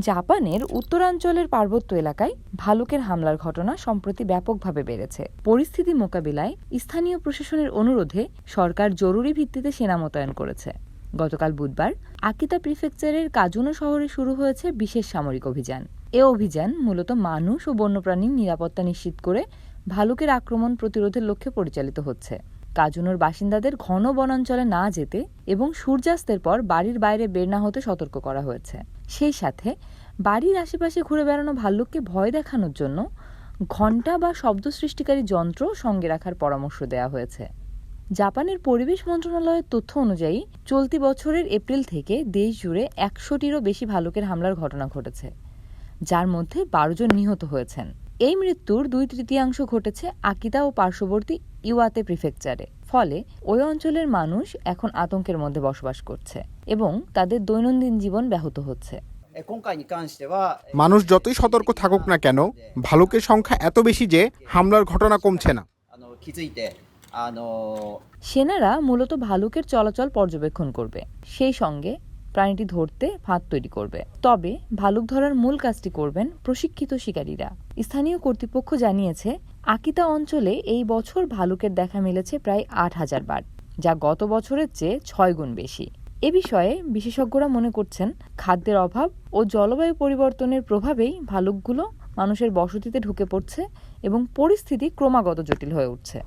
জাপানের উত্তরাঞ্চলের পার্বত্য এলাকায় ভালুকের হামলার ঘটনা সম্প্রতি ব্যাপকভাবে বেড়েছে। পরিস্থিতি মোকাবিলায় স্থানীয় প্রশাসনের অনুরোধে সরকার জরুরি ভিত্তিতে সেনা মোতায়েন করেছে। গতকাল বুধবার আকিতা প্রিফেকচারের কাজুনো শহরে শুরু হয়েছে বিশেষ সামরিক অভিযান। এ অভিযান মূলত মানুষ ও বন্যপ্রাণীর নিরাপত্তা নিশ্চিত করে ভালুকের আক্রমণ প্রতিরোধের লক্ষ্যে পরিচালিত হচ্ছে। কাজুনোর বাসিন্দাদের ঘন বনাঞ্চলে না যেতে এবং সূর্যাস্তের পর বাড়ির বাইরে বের না হতে সতর্ক করা হয়েছে। সেই সাথে বাড়ির আশেপাশে ঘুরে বেড়ানো ভাল্লুককে ভয় দেখানোর জন্য ঘণ্টা বা শব্দ সৃষ্টিকারী যন্ত্র সঙ্গে রাখার পরামর্শ দেওয়া হয়েছে। জাপানের পরিবেশ মন্ত্রণালয়ের তথ্য অনুযায়ী চলতি বছরের এপ্রিল থেকে দেশ জুড়ে একশোটিরও বেশি ভালুকের হামলার ঘটনা ঘটেছে, যার মধ্যে বারো জন নিহত হয়েছেন। এই মৃত্যুর দুই তৃতীয়াংশ ঘটেছে আকিতা ও পার্শ্ববর্তী ইওয়াতে প্রিফেকচারে। ফলে ওই অঞ্চলের মানুষ এখন আতঙ্কের মধ্যে বসবাস করছে এবং তাদের দৈনন্দিন জীবন ব্যাহত হচ্ছে। মানুষ যতই সতর্ক থাকুক না কেন ভালুকের সংখ্যা এত বেশি যে হামলার ঘটনা কমছে না। সেনারা মূলত ভালুকের চলাচল পর্যবেক্ষণ করবে। সেই সঙ্গে প্রাণীটি ধরতে ফাঁদ তৈরি করবে। তবে ভালুক ধরার মূল কাজটি করবেন প্রশিক্ষিত শিকারীরা। স্থানীয় কর্তৃপক্ষ জানিয়েছে, আকিতা অঞ্চলে এই বছর ভালুকের দেখা মিলেছে প্রায় আট হাজার বার, যা গত বছরের চেয়ে ছয় গুণ বেশি। এ বিষয়ে বিশেষজ্ঞরা মনে করছেন, খাদ্যের অভাব ও জলবায়ু পরিবর্তনের প্রভাবেই ভালুকগুলো মানুষের বসতিতে ঢুকে পড়ছে এবং পরিস্থিতি ক্রমাগত জটিল হয়ে উঠছে।